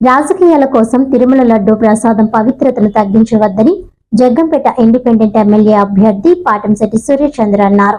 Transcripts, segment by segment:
రాజకీయాల కోసం తిరుమల లడ్డూ ప్రసాదం పవిత్రతను తగ్గించవద్దని జగ్గంపేట ఇండిపెండెంట్ ఎమ్మెల్యే అభ్యర్థి పాటంశెట్టి సూర్యచంద్ర అన్నారు.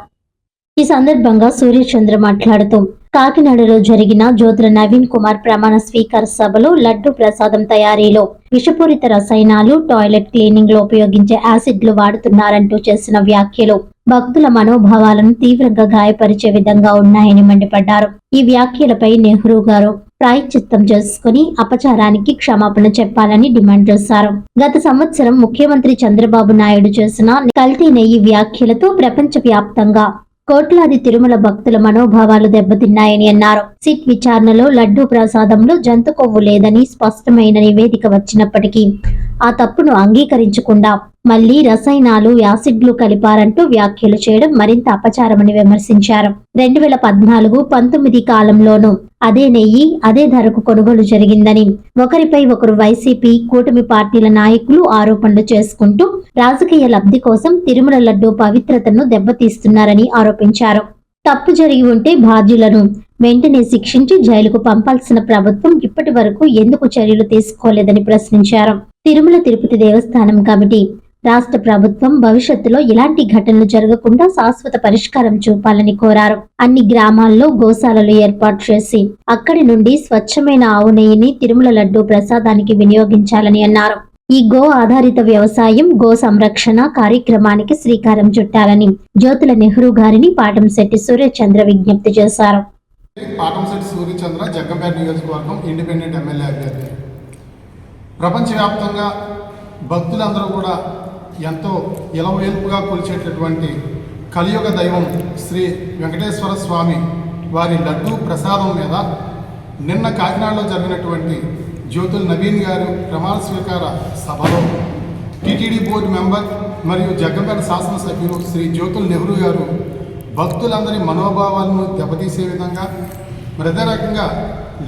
ఈ సందర్భంగా సూర్యచంద్ర మాట్లాడుతూ కాకినాడలో జరిగిన జ్యోతుల నవీన్ కుమార్ ప్రమాణ స్వీకార సభలో లడ్డు ప్రసాదం తయారీలో విషపూరిత రసాయనాలు టాయిలెట్ క్లీనింగ్లో ఉపయోగించే యాసిడ్లు వాడుతున్నారంటూ చేసిన వ్యాఖ్యలు. భక్తుల మనోభావాలను తీవ్రంగా గాయపరిచే విధంగా ఉన్నాయని మండిపడ్డారు. ఈ వ్యాఖ్యలపై నెహ్రూ గారు ప్రాయశ్చిత్తం చేసుకుని అపచారానికి క్షమాపణ చెప్పాలని డిమాండ్ చేశారు. గత సంవత్సరం ముఖ్యమంత్రి చంద్రబాబు నాయుడు చేసిన కల్తీ నెయ్యి వ్యాఖ్యలతో ప్రపంచ వ్యాప్తంగా కోట్లాది తిరుమల భక్తుల మనోభావాలు దెబ్బతిన్నాయని అన్నారు. సిట్ విచారణలో లడ్డూ ప్రసాదంలో జంతు కొవ్వు లేదని స్పష్టమైన నివేదిక వచ్చినప్పటికీ ఆ తప్పును అంగీకరించకుండా మళ్ళీ రసాయనాలు యాసిడ్లు కలిపారంటూ వ్యాఖ్యలు చేయడం మరింత అపచారమని విమర్శించారు. రెండు వేల పద్నాలుగు పంతొమ్మిది కాలంలోనూ అదే నెయ్యి అదే ధరకు కొనుగోలు జరిగిందని ఒకరిపై ఒకరు వైసీపీ కూటమి పార్టీల నాయకులు ఆరోపణలు చేసుకుంటూ రాజకీయ లబ్ధి కోసం తిరుమల లడ్డూ పవిత్రతను దెబ్బతీస్తున్నారని ఆరోపించారు. తప్పు జరిగి ఉంటే బాధ్యులను వెంటనే శిక్షించి జైలుకు పంపాల్సిన ప్రభుత్వం ఇప్పటి వరకు ఎందుకు చర్యలు తీసుకోలేదని ప్రశ్నించారు. తిరుమల తిరుపతి దేవస్థానం కమిటీ రాష్ట్ర ప్రభుత్వం భవిష్యత్తులో ఇలాంటి ఘటనలు జరగకుండా శాశ్వత పరిష్కారం చూపాలని కోరారు. అన్ని గ్రామాల్లో గోశాలలు ఏర్పాటు చేసి అక్కడి నుండి స్వచ్ఛమైన ఆవు నెయ్యిని తిరుమల లడ్డూ ప్రసాదానికి వినియోగించాలని అన్నారు. ఈ గో ఆధారిత వ్యవసాయం గో సంరక్షణ కార్యక్రమానికి శ్రీకారం చుట్టాలని జ్యోతుల నెహ్రూ గారిని పాటంశెట్టి సూర్యచంద్ర విజ్ఞప్తి చేశారు. పాటంశెట్టి సూర్యచంద్ర జగ్గంపేట నియోజకవర్గం ఇండిపెండెంట్ ఎమ్మెల్యే అభ్యర్థి. ప్రపంచవ్యాప్తంగా భక్తులందరూ కూడా ఎంతో ఇలవేల్పుగా కొలిచేటటువంటి కలియుగ దైవం శ్రీ వెంకటేశ్వర స్వామి వారి లడ్డూ ప్రసాదం మీద నిన్న కాకినాడలో జరిగినటువంటి జ్యోతుల్ నవీన్ గారు ప్రమాణ స్వీకార సభలో టీటీడీ బోర్డు మెంబర్ మరియు జగ్గంపేట శాసనసభ్యులు శ్రీ జ్యోతుల్ నెహ్రూ గారు భక్తులందరి మనోభావాలను దెబ్బతీసే విధంగా మరి అదే రకంగా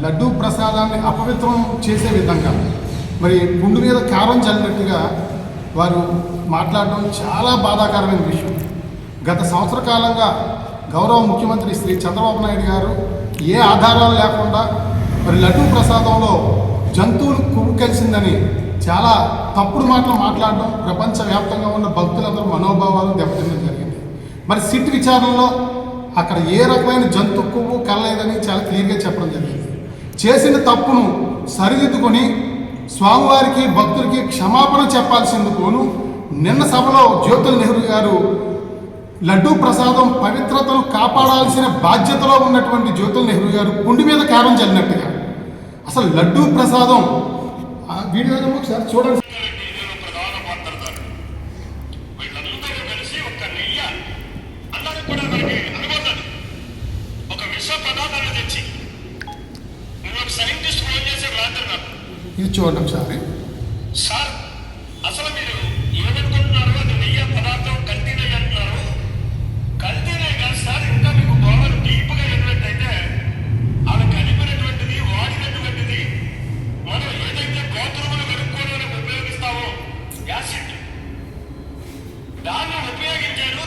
లడ్డూ ప్రసాదాన్ని అపవిత్రం చేసే విధంగా మరి గుండు మీద కారం చల్లినట్టుగా వారు మాట్లాడడం చాలా బాధాకరమైన విషయం. గత సంవత్సర కాలంగా గౌరవ ముఖ్యమంత్రి శ్రీ చంద్రబాబు నాయుడు గారు ఏ ఆధారాలు లేకుండా మరి లడ్డూ ప్రసాదంలో జంతువులు కొవ్వు చాలా తప్పుడు మాటలు మాట్లాడడం ప్రపంచవ్యాప్తంగా ఉన్న భక్తులందరూ మనోభావాలు దెబ్బతినడం జరిగింది. మరి సిట్ విచారణలో అక్కడ ఏ రకమైన జంతు కొవ్వు కలలేదని చాలా క్లియర్గా చెప్పడం జరిగింది. చేసిన తప్పును సరిదిద్దుకొని స్వామివారికి భక్తులకి క్షమాపణ చెప్పాల్సిందుకోను నిన్న సభలో జ్యోతుల నెహ్రూ గారు లడ్డూ ప్రసాదం పవిత్రతను కాపాడాల్సిన బాధ్యతలో ఉన్నటువంటి జ్యోతుల నెహ్రూ గారు కుండి మీద కారం చల్లినట్టుగా అసలు లడ్డూ ప్రసాదం. ఆ వీడియో ఒకసారి చూడండి. ఇది చూడండి ఒకసారి. సార్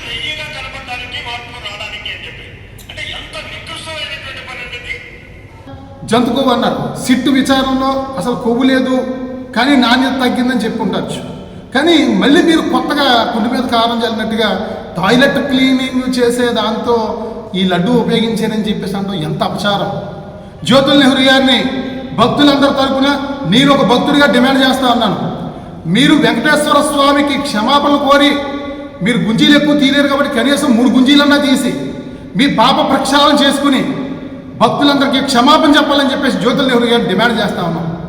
ఉపయోగించారు కనపడడానికి మార్పు రావడానికి అని చెప్పి. అంటే ఎంత నికృష్టమైనటువంటి పని అంటే జంతుకు అన్నారు. సిట్టు విచారంలో అసలు కొవ్వు లేదు కానీ నాణ్యత తగ్గిందని చెప్పి ఉండొచ్చు. కానీ మళ్ళీ మీరు కొత్తగా కుండి మీద కారం చల్లినట్టుగా టాయిలెట్ క్లీనింగ్ చేసే దాంతో ఈ లడ్డు ఉపయోగించారని చెప్పేసి అంటాం ఎంత అపచారం. జ్యోతుల్ నెహ్రూ గారిని భక్తులందరి తరపున నేను ఒక భక్తుడిగా డిమాండ్ చేస్తా ఉన్నాను. మీరు వెంకటేశ్వర స్వామికి క్షమాపణ కోరి మీరు గుంజీలు ఎక్కువ తీయలేరు కాబట్టి కనీసం మూడు గుంజీలన్నా తీసి మీ పాప ప్రక్షాళన చేసుకుని భక్తులందరికీ క్షమాపణ చెప్పాలని చెప్పేసి జ్యోతుల్ నెహ్రూ గారిని డిమాండ్ చేస్తా ఉన్నాం.